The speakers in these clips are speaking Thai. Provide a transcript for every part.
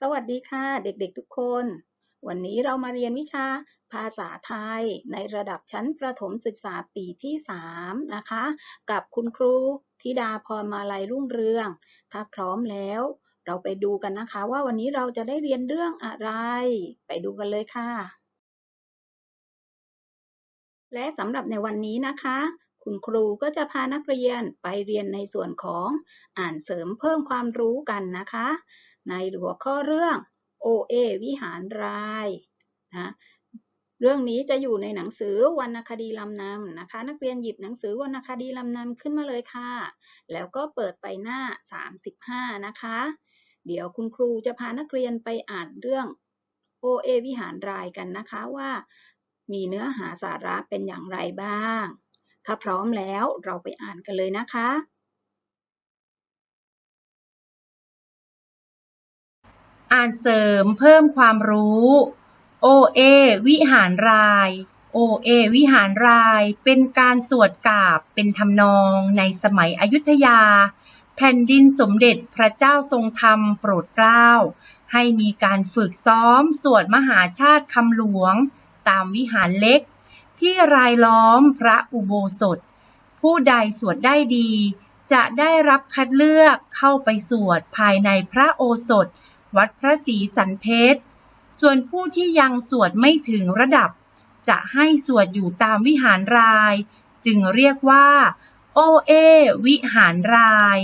สวัสดีค่ะเด็กๆทุกคน วันนี้เรามาเรียนวิชาภาษาไทยในระดับชั้นประถมศึกษาปีที่ 3 นะคะ กับคุณครูธิดาพรมาลัยรุ่งเรือง ถ้าพร้อมแล้ว เราไปดูกันนะคะว่าวันนี้เราจะได้เรียนเรื่องอะไร ไปดูกันเลยค่ะ และสำหรับในวันนี้นะคะคุณครูก็จะพานักเรียนไปเรียนในส่วนของอ่านเสริมเพิ่มความรู้กันนะคะ ในหัวข้อเรื่อง OA วิหารรายนะเรื่องนี้จะอยู่ในหนังสือวรรณคดีลำนำนะคะ นักเรียนหยิบหนังสือวรรณคดีลำนำขึ้นมาเลยค่ะ แล้วก็เปิดไปหน้า 35 นะคะ เดี๋ยวคุณครูจะพานักเรียนไปอ่านเรื่อง OA วิหารรายกันนะคะว่า มีเนื้อหาสาระเป็นอย่างไรบ้าง ถ้าพร้อมแล้วเราไปอ่านกันเลยนะคะ อ่านเสริมเพิ่มความรู้ OA วิหารราย OA วิหารรายเป็นการสวดกาบเป็นทำนองในสมัยอยุธยา แผ่นดินสมเด็จพระเจ้าทรงธรรมโปรดเกล้า ให้มีการฝึกซ้อมสวดมหาชาติคำหลวง ตามวิหารเล็ก ที่รายล้อมพระอุโบสถ ผู้ใดสวดได้ดี จะได้รับคัดเลือกเข้าไปสวดภายในพระโอสถ วัดพระศรีสันเพชร ส่วนผู้ที่ยังสวดไม่ถึงระดับ จะให้สวดอยู่ตามวิหารราย จึงเรียกว่า โอเอ วิหารราย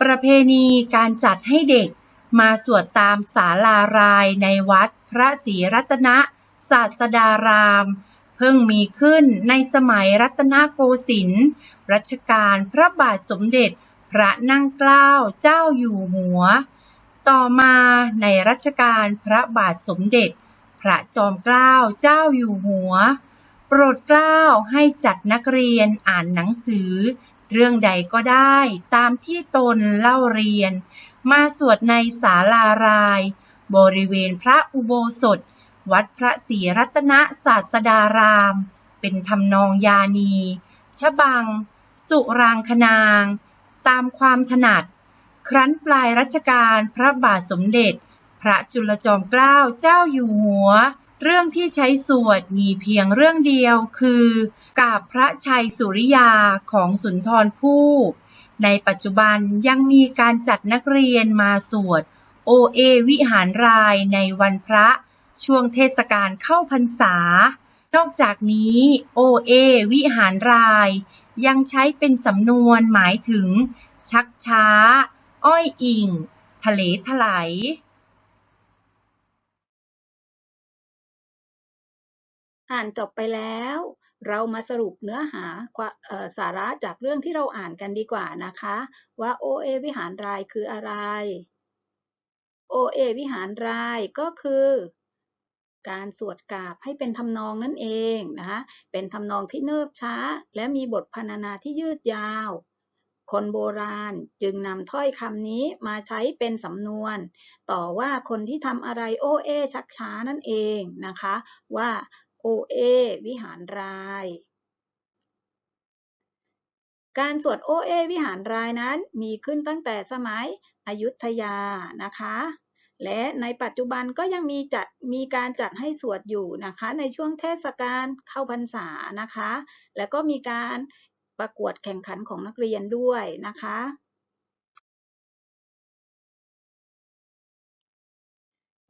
ประเพณีการจัดให้เด็กมาสวดตามศาลารายในวัดพระศรีรัตนศาสดาราม เพิ่งมีขึ้นในสมัยรัตนโกสินทร์รัชกาลพระบาทสมเด็จพระนั่งเกล้าเจ้าอยู่หัว ต่อมาในรัชกาลพระบาทสมเด็จ พระจอมเกล้าเจ้าอยู่หัว โปรดเกล้าให้จัดนักเรียนอ่านหนังสือ เรื่องใดก็ได้ตามที่ตนเล่าเรียน มาสวดในศาลาราย บริเวณพระอุโบสถ วัดพระศรีรัตนศาสดาราม เป็นทำนองยานี ชบัง สุรางคนาง ตามความถนัด ครั้นปลายรัชกาลพระบาทสมเด็จ พระจุลจอมเกล้าเจ้าอยู่หัว เรื่องที่ใช้สวดมีเพียงเรื่องเดียวคือกาบพระชัยสุริยาของสุนทรภู่ ในปัจจุบันยังมีการจัดนักเรียนมาสวดโอเอวิหารรายในวันพระช่วงเทศกาลเข้าพรรษา นอกจากนี้โอเอวิหารราย ยังใช้เป็นสำนวนหมายถึง ชักช้า อ้อยอิง ทะเลถลายอ่านจบไปแล้ว เรามาสรุปเนื้อหาควาสาระจากเรื่องที่เราอ่านกันดีกว่านะคะ ว่า OA วิหารรายคืออะไร OA วิหารรายก็คือการสวดกาบให้เป็นทำนองนั่นเองนะคะ เป็นทำนองที่เนิบช้า และมีบทพรรณนาที่ยืดยาว คนโบราณจึงนำถ้อยคำนี้มาใช้เป็นสำนวน ต่อว่าคนที่ทำอะไรโอเอชักช้านั่นเองนะคะ ว่าโอเอวิหารราย การสวดโอเอวิหารรายนั้นมีขึ้นตั้งแต่สมัยอยุธยานะคะ และในปัจจุบันก็ยังมีจัดมีการจัดให้สวดอยู่นะคะ ในช่วงเทศกาลเข้าพรรษานะคะ แล้วก็มีการ ประกวดแข่งขันของนักเรียนด้วยนะคะ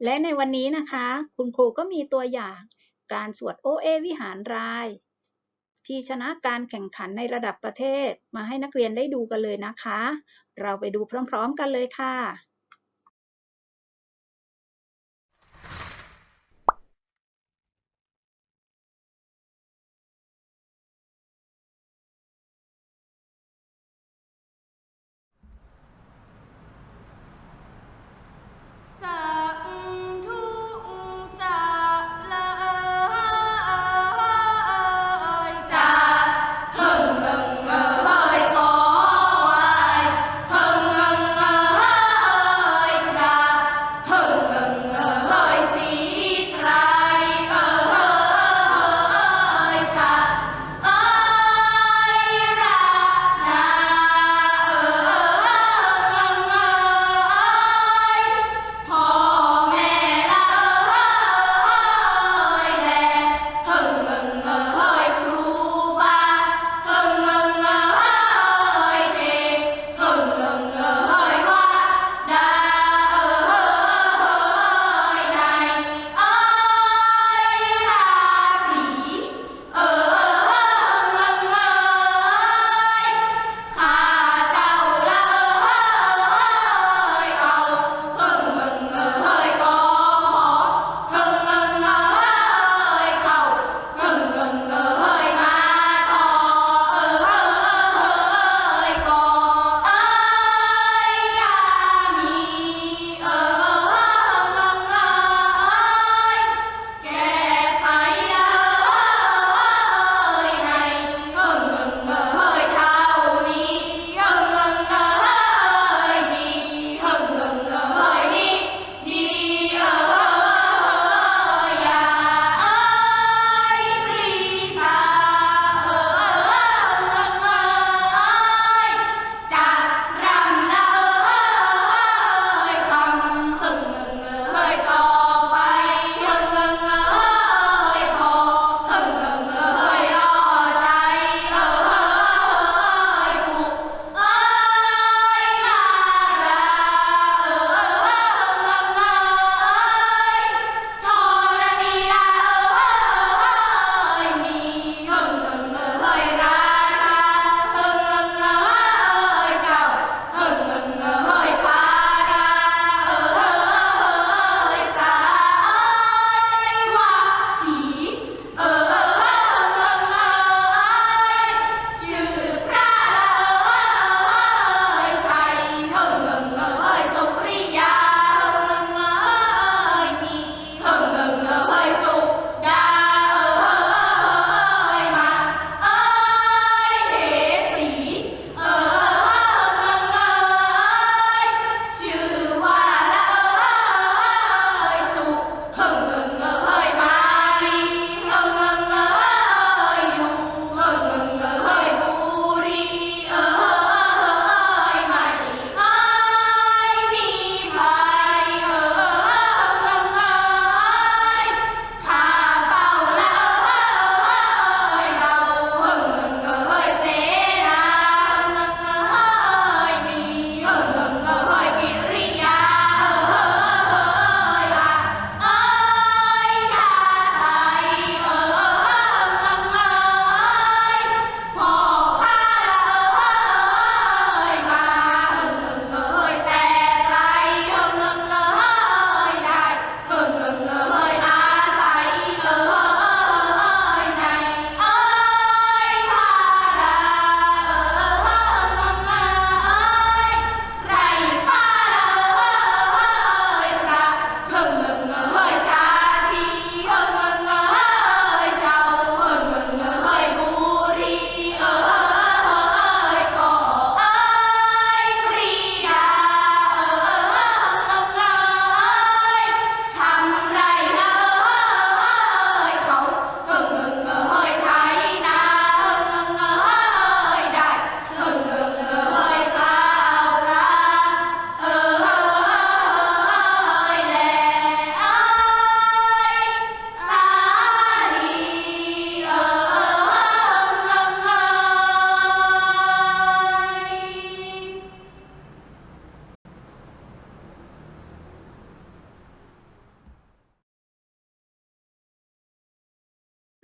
และในวันนี้นะคะ คุณครูก็มีตัวอย่างการสวดโอเอวิหารราย ที่ชนะการแข่งขันในระดับประเทศมาให้นักเรียนได้ดูกันเลยนะคะ เราไปดูพร้อมๆกันเลยค่ะ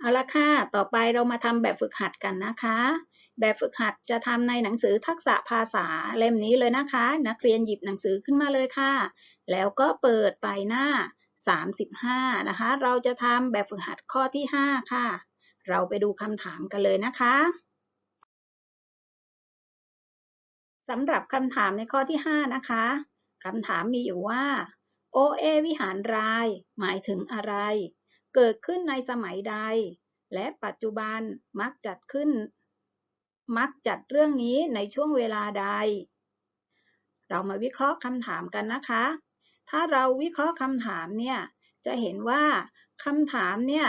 เอาละค่ะ ต่อไปเรามาทำแบบฝึกหัดกันนะคะ แบบฝึกหัดจะทำในหนังสือทักษะภาษาเล่มนี้เลยนะคะ นักเรียนหยิบหนังสือขึ้นมาเลยค่ะ แล้วก็เปิดไปหน้า 35 นะคะ เราจะทำแบบฝึกหัดข้อที่ 5 ค่ะ เราไปดูคำถามกันเลยนะคะสำหรับคำถามในข้อที่ 5 นะคะคำถามมีอยู่ว่าโอเอวิหารราย หมายถึงอะไร เกิดขึ้นในสมัยใด และปัจจุบันมักจัดขึ้น มักจัดเรื่องนี้ในช่วงเวลาใด เรามาวิเคราะห์คำถามกันนะคะ ถ้าเราวิเคราะห์คำถามเนี่ย จะเห็นว่าคำถามเนี่ย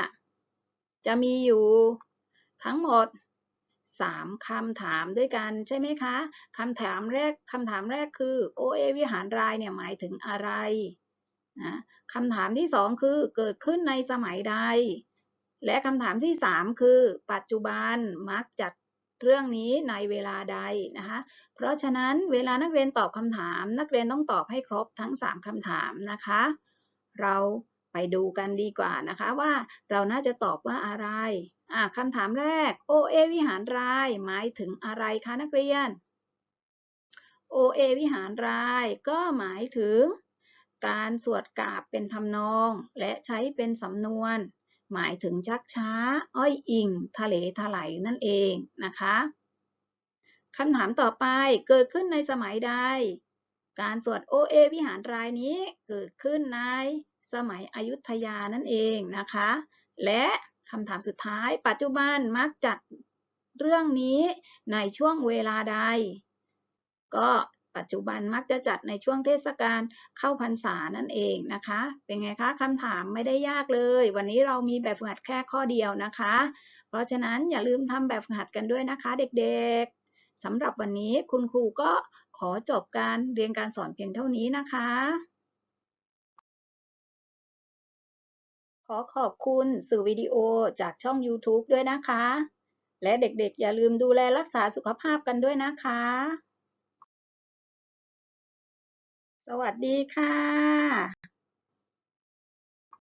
จะมีอยู่ทั้งหมด 3คำถามด้วยกันใช่ไหมคะคำถามแรกคำถามแรกคือโอเอวิหารรายเนี่ยหมายถึงอะไร นะคำถามที่2คือเกิดขึ้นในสมัยใด และคำถามที่3คือ ปัจจุบันมักจัดเรื่องนี้ในเวลาใดนะคะ เพราะฉะนั้นเวลานักเรียนตอบคำถาม นักเรียนต้องตอบให้ครบทั้ง 3คำถามนะคะ เราไปดูกันดีกว่านะคะว่าเราน่าจะตอบว่าอะไรอ่าคำถามแรกโอเอวิหารรายหมายถึงอะไรคะนักเรียนโอเอวิหารรายก็หมายถึง การสวดกราบเป็นทำนอง และใช้เป็นสำนวน หมายถึงชักช้า อ้อยอิงทะเลทลายนั่นเองนะคะคำถามต่อไปเกิดขึ้นในสมัยใด การสวดโอเอวิหารรายนี้เกิดขึ้นในสมัยอยุธยานั่นเองนะคะ และคำถามสุดท้าย ปัจจุบันมักจัดเรื่องนี้ในช่วงเวลาใด ก็ ปัจจุบันมักจะจัดในช่วงเทศกาลเข้าพรรษานั่นเองนะคะ เป็นไงคะคำถามไม่ได้ยากเลย วันนี้เรามีแบบฝึกหัดแค่ข้อเดียวนะคะ เพราะฉะนั้นอย่าลืมทำแบบฝึกหัดกันด้วยนะคะ เด็กๆสำหรับวันนี้คุณครูก็ขอจบการเรียนการสอนเพียงเท่านี้นะคะ ขอขอบคุณสื่อวิดีโอจากช่อง YouTube ด้วยนะคะ และเด็กๆ อย่าลืมดูแลรักษาสุขภาพกันด้วยนะคะ สวัสดีค่ะ